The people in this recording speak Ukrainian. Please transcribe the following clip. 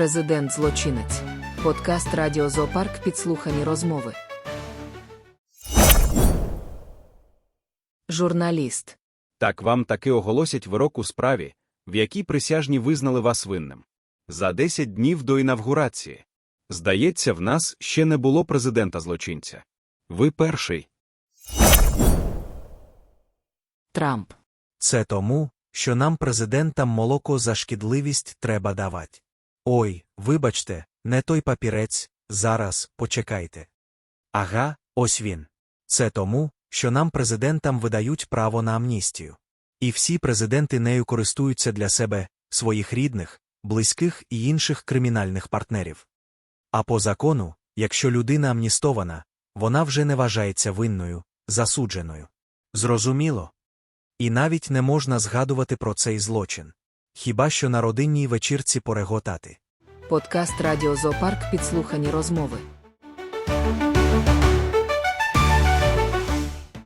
Президент злочинець. Подкаст Радіо Зоопарк підслухані розмови. Журналіст. Так вам таки оголосять вирок у справі, в якій присяжні визнали вас винним. За 10 днів до інавгурації. Здається, в нас ще не було президента-злочинця. Ви перший. Трамп. Це тому, що нам президентам молоко за шкідливість треба давати. Ой, вибачте, не той папірець, зараз, почекайте. Ага, ось він. Це тому, що нам президентам видають право на амністію. І всі президенти нею користуються для себе, своїх рідних, близьких і інших кримінальних партнерів. А по закону, якщо людина амністована, вона вже не вважається винною, засудженою. Зрозуміло? І навіть не можна згадувати про цей злочин. Хіба що на родинній вечірці пореготати. Подкаст Радіо Зоопарк підслухані розмови.